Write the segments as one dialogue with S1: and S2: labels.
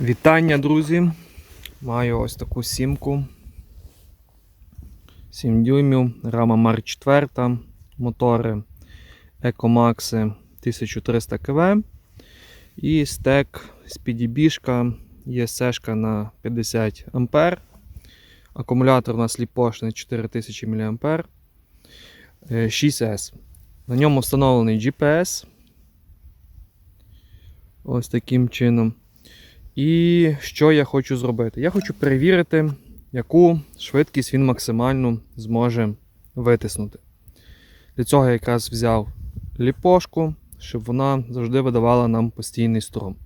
S1: Вітання, друзі! Маю ось таку сімку. 7 дюймів, рама Марк 4, мотори Екомакси 1300 КВ і стек з підібіжка, ЄСЕшка на 50 А. Акумулятор у нас ліпошний 4000 мА. 6С. На ньому встановлений GPS. Ось таким чином. І що я хочу зробити? Я хочу перевірити, яку швидкість він максимально зможе витиснути. Для цього я якраз взяв ліпошку, щоб вона завжди видавала нам постійний струм.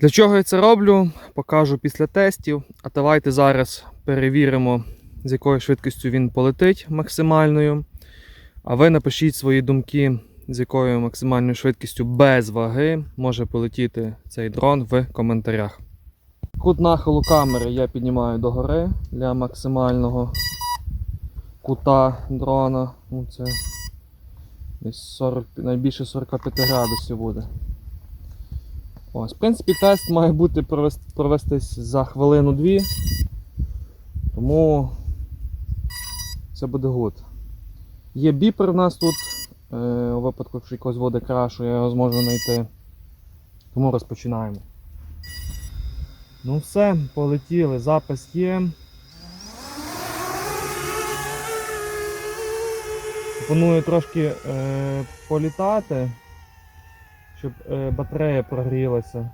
S1: Для чого я це роблю, покажу після тестів. А давайте зараз перевіримо, з якою швидкістю він полетить максимальною. А ви напишіть свої думки з якою максимальною швидкістю без ваги може полетіти цей дрон в коментарях. Кут нахилу камери я піднімаю догори для максимального кута дрона. Ну, це десь 40, найбільше 45 градусів буде. Ось, в принципі, тест має бути провести, провестись за хвилину-дві. Тому це буде гуд. Є біпер у нас тут. Е, У випадку, якщо якось води крашу, я його зможу знайти. Тому розпочинаємо. Ну все, полетіли, запис є. Пропоную трошки е, політати, щоб е, батарея прогрілася.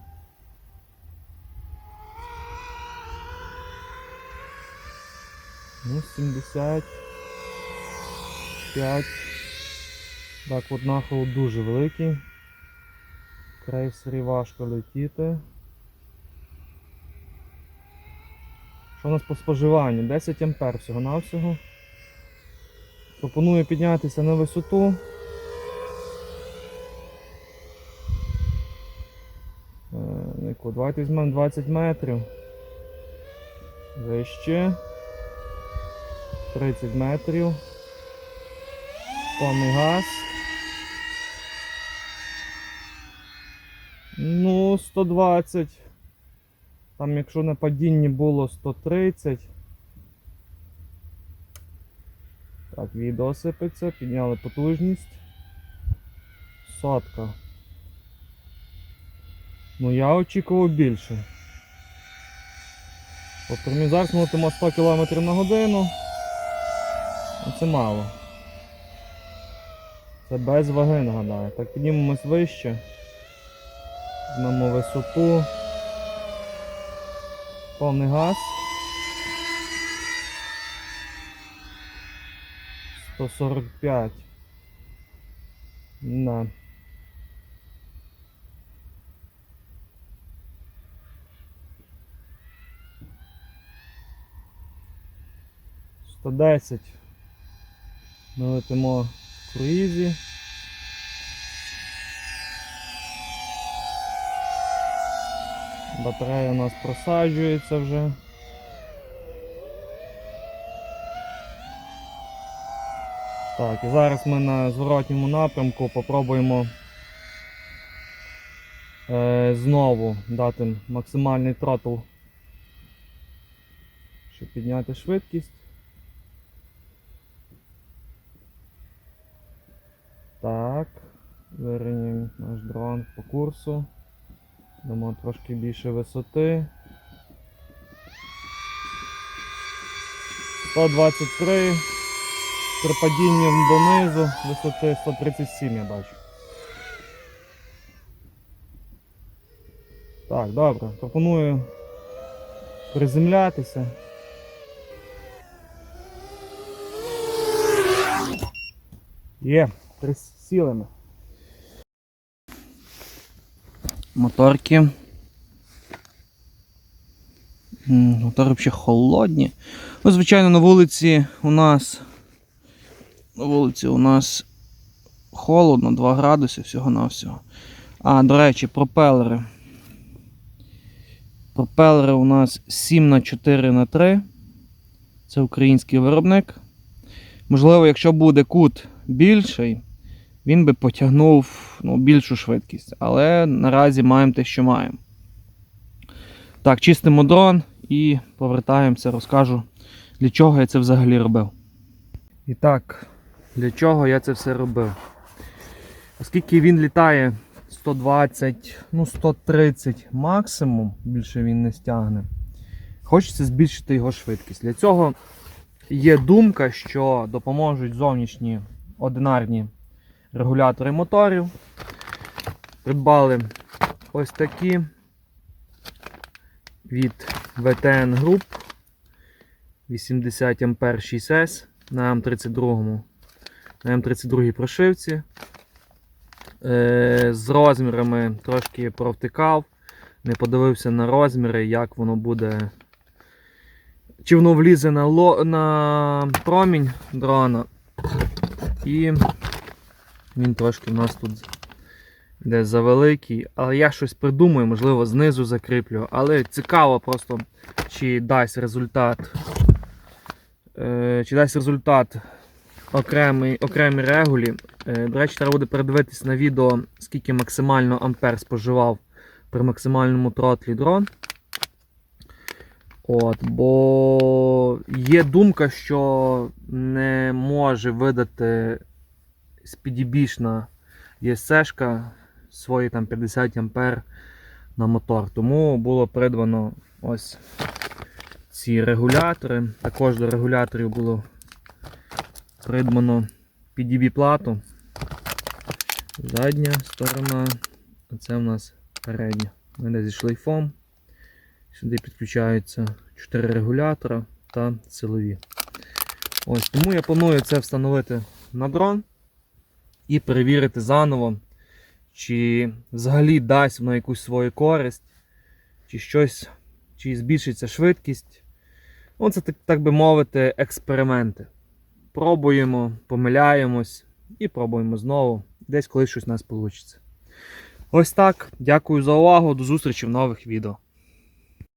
S1: Ну, 75. Так, от нахил дуже великий. Крейсері важко летіти. Що у нас по споживанню? 10 ампер всього-навсього. Пропоную піднятися на висоту. Е. Давайте візьмемо 20 метрів. Вище. 30 метрів. Повний газ. Ну, 120. Там, якщо на падінні було 130. Так, відео сипеться, підняли потужність. Сотка. Ну я очікував більше. Тобто зараз ми 100 км на годину. Ну, Це мало. Це без ваги нагадаю. Так, піднімемось вище. Візьмемо висоту. Повний газ. 145. На. Сто десять. Ми летимо в круїзі. Батарея у нас просаджується вже. Так, і зараз ми на зворотньому напрямку попробуємо е, знову дати максимальний тротл, щоб підняти швидкість. Так, вирівнюємо наш дрон по курсу. Дамо трошки більше висоти. 123. При падінні донизу висоти 137 я бачу. Так, добре. Пропоную приземлятися. Є, присіли ми. Моторки. Мотори взагалі холодні. Ну, звичайно, на вулиці у нас. На вулиці у нас холодно, 2 градуси всього-навсього. А, до речі, пропелери. Пропелери у нас 7 на 4 на 3 Це український виробник. Можливо, якщо буде кут більший, він би потягнув ну, більшу швидкість. Але наразі маємо те, що маємо. Так, чистимо дрон і повертаємося, розкажу, для чого я це взагалі робив. І так, для чого я це все робив? Оскільки він літає 120, ну 130 максимум, більше він не стягне. Хочеться збільшити його швидкість. Для цього є думка, що допоможуть зовнішні одинарні регулятори моторів. Придбали ось такі від VTN Group 80 А 6S на М32 на М32 прошивці. Е, з розмірами трошки провтикав, не подивився на розміри, як воно буде. Чи воно влізе на, ло, на промінь дрона. І він трошки в нас тут де завеликий. Але я щось придумаю, можливо, знизу закріплю. Але цікаво просто, чи дасть результат. Е, чи дасть результат окремий, окремі регулі. Е, До речі, треба буде передивитись на відео, скільки максимально ампер споживав при максимальному тротлі дрон. От, бо є думка, що не може видати спідібішна ЄСЕшка свої там 50 ампер на мотор. Тому було придбано ось ці регулятори. Також до регуляторів було придбано PDB плату. Задня сторона, а це в нас передня. Мене зі шлейфом. Сюди підключаються 4 регулятора та силові. Ось, Тому я планую це встановити на дрон і перевірити заново, чи взагалі дасть воно якусь свою користь, чи щось, чи збільшиться швидкість. Ну, це так, би мовити, експерименти. Пробуємо, помиляємось і пробуємо знову. Десь колись щось у нас вийде. Ось так. Дякую за увагу. До зустрічі в нових відео.